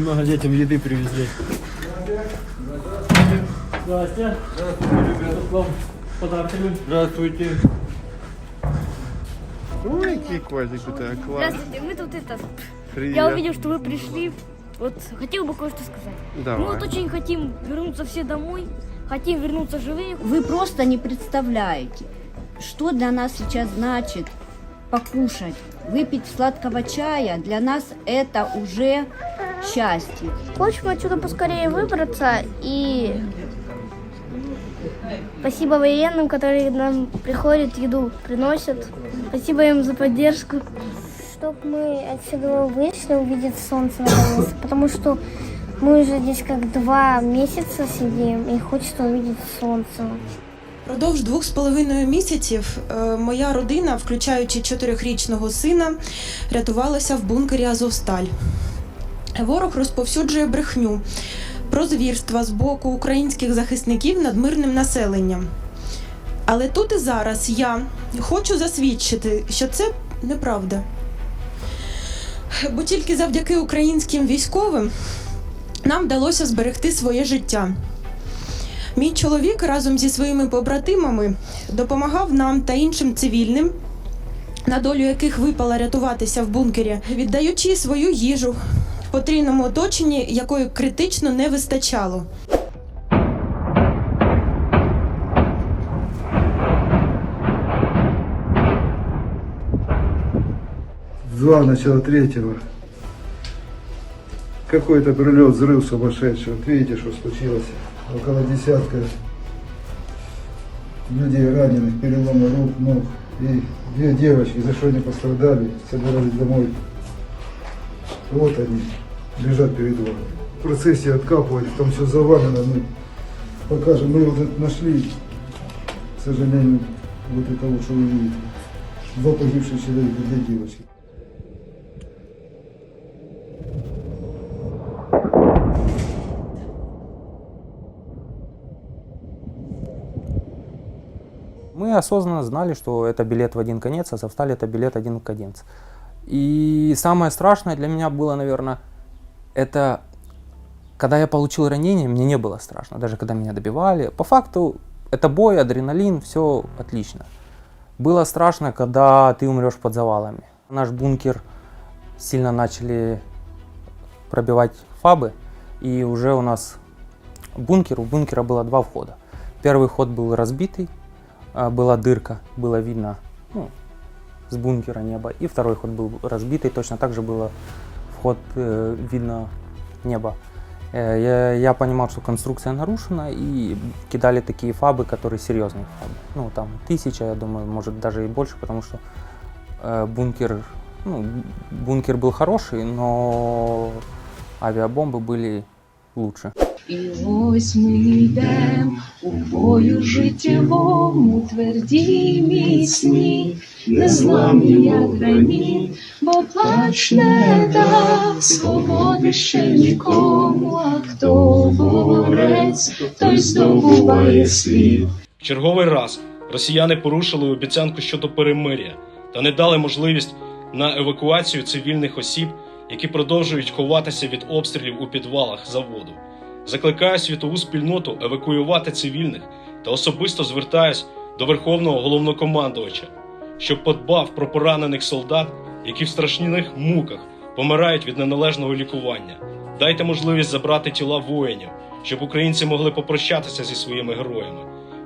Немного детям еды привезли. Здрасте. Здравствуйте, вам. Здравствуйте. Ой, какие котик у тебя, класс. Здравствуйте, мы тут это... Привет. Я увидел, что вы пришли. Вот хотел бы кое-что сказать. Давай. Мы вот очень хотим вернуться все домой, хотим вернуться живыми. Вы просто не представляете, что для нас сейчас значит покушать. Выпить сладкого чая для нас это уже счастье. Хочем отсюда поскорее выбраться и спасибо военным, которые нам приходят, еду приносят. Спасибо им за поддержку. Чтобы мы отсюда вышли, увидеть солнце наконец потому что мы уже здесь как два месяца сидим и хочется увидеть солнце. Продовж двох з половиною місяців е, моя родина, включаючи чотирьохрічного сина, рятувалася в бункері Азовсталь. Ворог розповсюджує брехню про звірства з боку українських захисників над мирним населенням. Але тут і зараз я хочу засвідчити, що це неправда. Бо тільки завдяки українським військовим нам вдалося зберегти своє життя. Мій чоловік разом зі своїми побратимами допомагав нам та іншим цивільним, на долю яких випало рятуватися в бункері, віддаючи свою їжу потрійному оточенні, якої критично не вистачало. Два, начало третьего. Какой-то прилет, взрыв сумасшедший. Вот видите, что случилось. Около десятка людей раненых, переломы рук, ног. И две девочки, за что они пострадали, собирались домой. Вот они, лежат перед вами. В процессе откапывали, там все завалено. Мы покажем, мы вот это нашли, к сожалению, вот это вот, что вы видите. Два погибших человека, две девочки. Мы осознанно знали, что это билет в один конец, а Завсталь это билет один конец. И самое страшное для меня было, наверное, это когда я получил ранение, мне не было страшно, даже когда меня добивали. По факту это бой, адреналин, все отлично. Было страшно, когда ты умрешь под завалами. Наш бункер сильно начали пробивать фабы, и уже у нас бункер, у бункера было два входа. Первый ход был разбитый, а, была дырка, было видно ну, с бункера небо. И второй ход был разбитый, точно так же было вход э, видно небо. Э, я, я понимал, что конструкция нарушена, и кидали такие фабы, которые серьезные фабы. Ну, там тысяча, я думаю, может даже и больше, потому что э, бункер, ну, бункер был хороший, но авиабомбы были лучше. І ось ми йдем у бою життєвому, тверді, міцні, незламні, як граніт, бо плач не дав свободи ще нікому, а хто борець, той здобуває світ. Черговий раз росіяни порушили обіцянку щодо перемиря та не дали можливість на евакуацію цивільних осіб, які продовжують ховатися від обстрілів у підвалах заводу. Закликаю світову спільноту евакуювати цивільних та особисто звертаюсь до Верховного головнокомандувача, щоб подбав про поранених солдат, які в страшних муках помирають від неналежного лікування. Дайте можливість забрати тіла воїнів, щоб українці могли попрощатися зі своїми героями.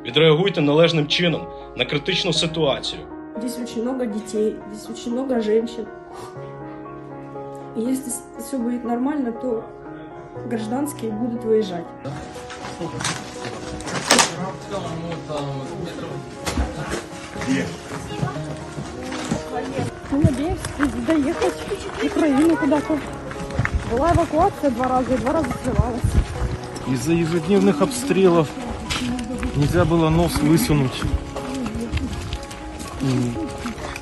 Відреагуйте належним чином на критичну ситуацію. Здесь очень много детей, здесь очень много женщин. И если все будет нормально, то гражданские будут выезжать. Мы надеемся доехать в Украину куда-то. Была эвакуация два раза, и два раза срывалась. Из-за ежедневных обстрелов нельзя было нос высунуть.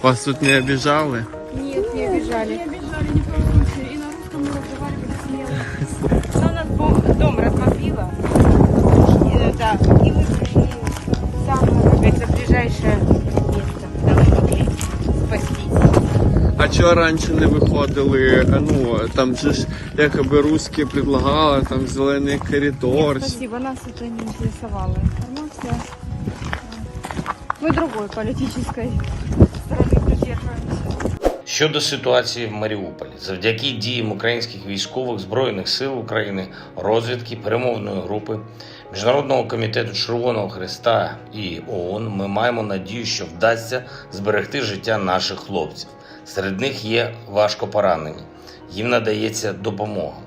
Вас тут не обижали? Нет, не обижали. Не обижали ни в коем случае, и на русском мы разговаривали смело. Но у нас бом- дом разбомбило. И, да, и мы пришли в самое, как говорится, ближайшее место, куда мы могли спастись. А чого раніше не виходили? А ну там же ж якоби русські предлагали там зелений коридор. Спасибо, нас это не интересовала информация. Мы другой политической стороны придерживаемся. Щодо ситуації в Маріуполі, завдяки діям українських військових збройних сил України, розвідки, перемовної групи, Міжнародного комітету Червоного Христа і ООН, ми маємо надію, що вдасться зберегти життя наших хлопців. Серед них є важко поранені. Їм надається допомога.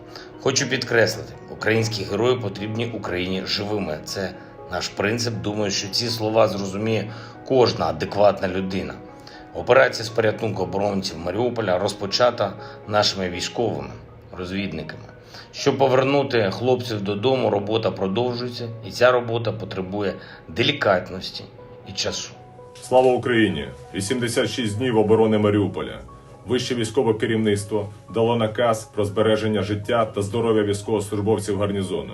Хочу підкреслити, українські герої потрібні Україні живими. Це наш принцип. Думаю, що ці слова зрозуміє кожна адекватна людина. Операція з порятунку оборонців Маріуполя розпочата нашими військовими розвідниками. Щоб повернути хлопців додому, робота продовжується, і ця робота потребує делікатності і часу. Слава Україні! 86 днів оборони Маріуполя. Вище військове керівництво дало наказ про збереження життя та здоров'я військовослужбовців гарнізону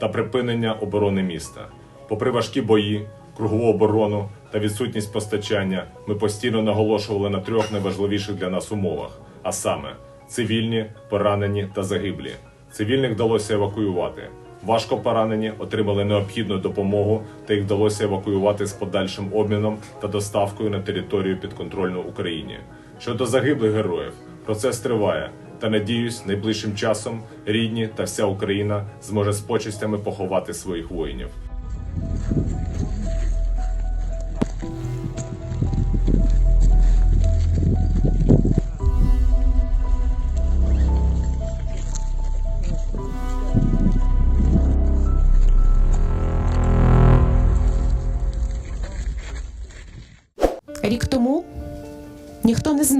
та припинення оборони міста. Попри важкі бої, кругову оборону та відсутність постачання, ми постійно наголошували на трьох найважливіших для нас умовах: а саме цивільні, поранені та загиблі. Цивільних вдалося евакуювати. Важко поранені отримали необхідну допомогу, та їх вдалося евакуювати з подальшим обміном та доставкою на територію підконтрольну Україні. Щодо загиблих героїв, процес триває. Та надіюсь, найближчим часом рідні та вся Україна зможе з почестями поховати своїх воїнів.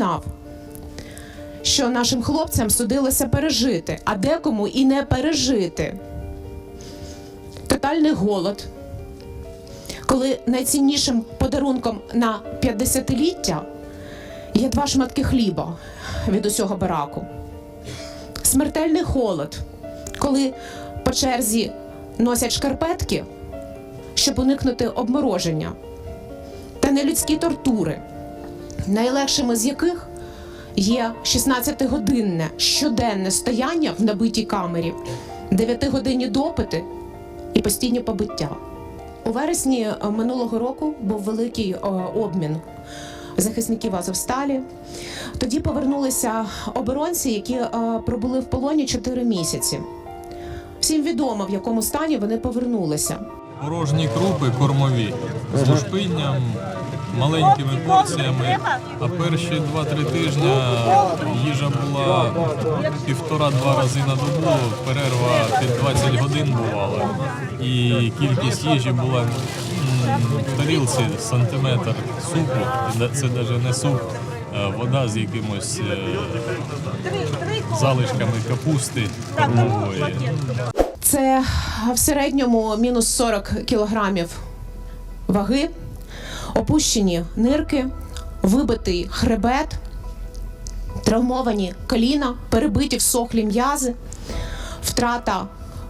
Знав, що нашим хлопцям судилося пережити, а декому і не пережити. Тотальний голод, коли найціннішим подарунком на 50-ліття є два шматки хліба від усього бараку. Смертельний холод, коли по черзі носять шкарпетки, щоб уникнути обмороження та нелюдські тортури, найлегшими з яких є 16-годинне щоденне стояння в набитій камері, 9-годинні допити і постійні побиття. У вересні е, минулого року був великий е, обмін захисників Азовсталі. Тоді повернулися оборонці, які е, пробули в полоні 4 місяці. Всім відомо, в якому стані вони повернулися. Порожні крупи кормові з лушпинням, маленькими порціями. А перші 2-3 тижні їжа була півтора-два рази на добу, перерва під 20 годин бувала. І кількість їжі була в тарілці сантиметр супу. Це навіть не суп, вода з якимось е, залишками капусти кормової. Це в середньому мінус 40 кілограмів ваги, опущені нирки, вибитий хребет, травмовані коліна, перебиті всохлі м'язи, втрата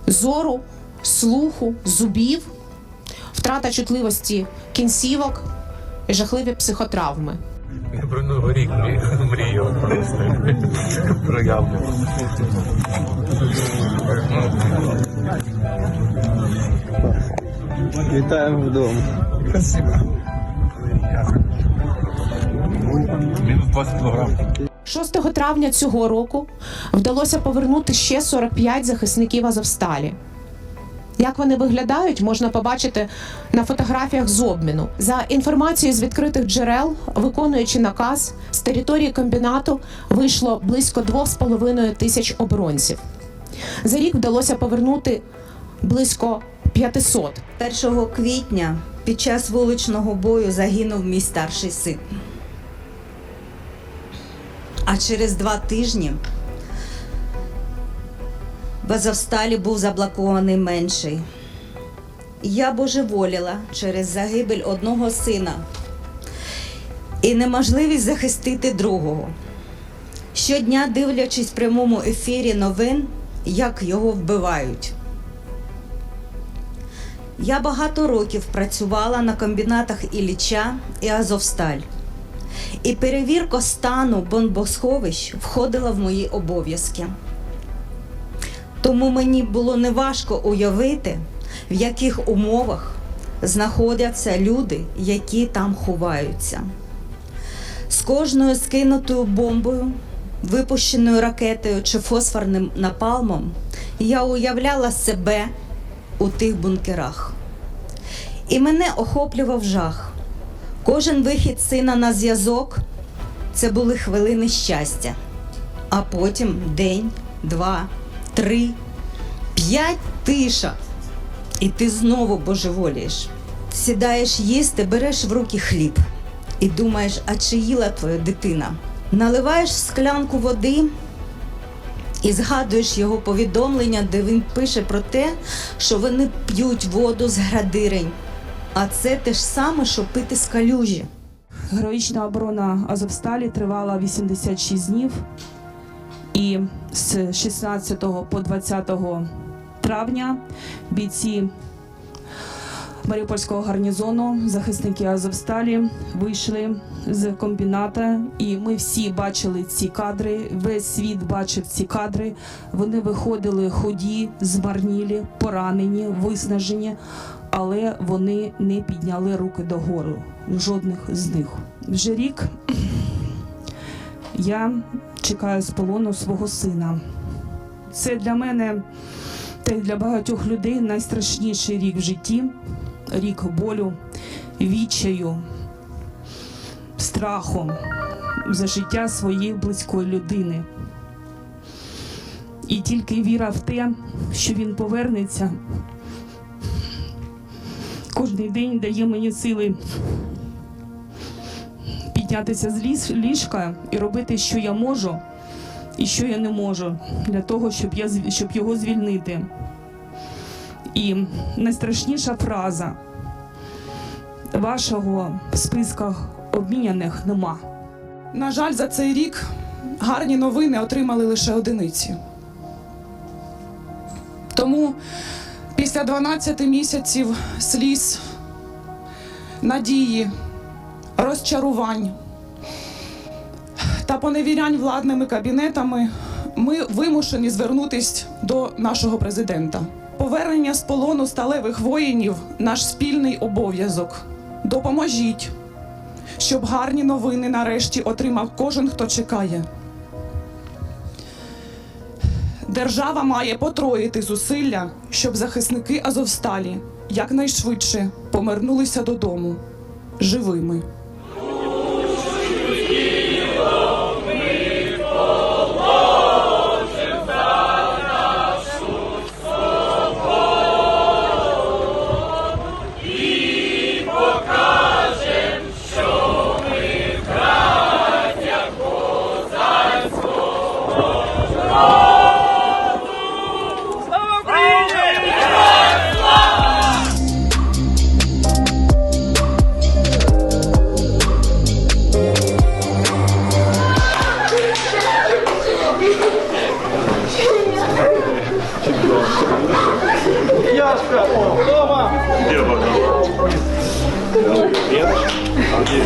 зору, слуху, зубів, втрата чутливості кінцівок і жахливі психотравми. Я про новий рік мрію- мріяв про яблуко. Вітаємо вдома. Мінус 20 кілограм. 6 травня цього року вдалося повернути ще 45 захисників Азовсталі. Як вони виглядають, можна побачити на фотографіях з обміну. За інформацією з відкритих джерел, виконуючи наказ, з території комбінату вийшло близько 2,5 тисяч оборонців. За рік вдалося повернути близько 500. 1 квітня під час вуличного бою загинув мій старший син. А через два тижні в Азовсталі був заблокований менший. Я божеволіла через загибель одного сина і неможливість захистити другого. Щодня, дивлячись в прямому ефірі новин, як його вбивають. Я багато років працювала на комбінатах Ілліча і Азовсталь. І перевірка стану бомбосховищ входила в мої обов'язки. Тому мені було неважко уявити, в яких умовах знаходяться люди, які там ховаються. З кожною скинутою бомбою, випущеною ракетою чи фосфорним напалмом, я уявляла себе у тих бункерах. І мене охоплював жах. Кожен вихід сина на зв'язок це були хвилини щастя. А потім день, два, три, п'ять тиша. І ти знову божеволієш. Сідаєш їсти, береш в руки хліб і думаєш, а чи їла твоя дитина? Наливаєш в склянку води і згадуєш його повідомлення, де він пише про те, що вони п'ють воду з градирень. А це те ж саме, що пити з калюжі. Героїчна оборона Азовсталі тривала 86 днів, і з 16 по 20 травня бійці Маріупольського гарнізону, захисники Азовсталі, вийшли з комбіната, і ми всі бачили ці кадри. Весь світ бачив ці кадри. Вони виходили ході, змарнілі, поранені, виснажені, але вони не підняли руки догору. Жодних з них. Вже рік я чекаю з полону свого сина. Це для мене та й для багатьох людей найстрашніший рік в житті рік болю, відчаю, страху за життя своєї близької людини. І тільки віра в те, що він повернеться, кожний день дає мені сили піднятися з ліс- ліжка і робити, що я можу і що я не можу, для того, щоб, я, щоб його звільнити. І найстрашніша фраза вашого в списках обміняних нема. На жаль, за цей рік гарні новини отримали лише одиниці. Тому після 12 місяців сліз, надії, розчарувань та поневірянь владними кабінетами ми вимушені звернутись до нашого президента. Повернення з полону сталевих воїнів наш спільний обов'язок. Допоможіть, щоб гарні новини нарешті отримав кожен, хто чекає. Держава має потроїти зусилля, щоб захисники Азовсталі якнайшвидше повернулися додому живими.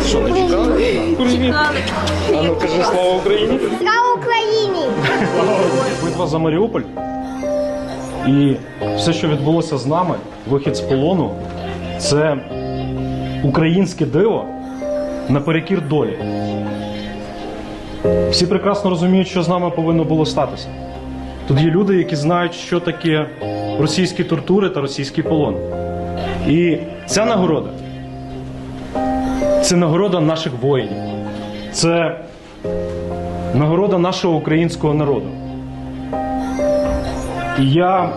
Що, не чекали? Привіт! А ну кажи слава Україні! Слава Україні! Битва за Маріуполь і все, що відбулося з нами, вихід з полону, це українське диво наперекір долі. Всі прекрасно розуміють, що з нами повинно було статися. Тут є люди, які знають, що таке російські тортури та російський полон. І ця нагорода це нагорода наших воїнів. Це нагорода нашого українського народу. І я,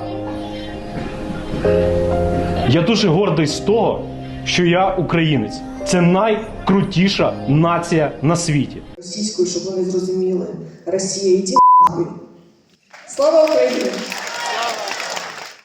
я дуже гордий з того, що я українець. Це найкрутіша нація на світі. російською, щоб вони зрозуміли. Росія іди нахуй. Слава Україні!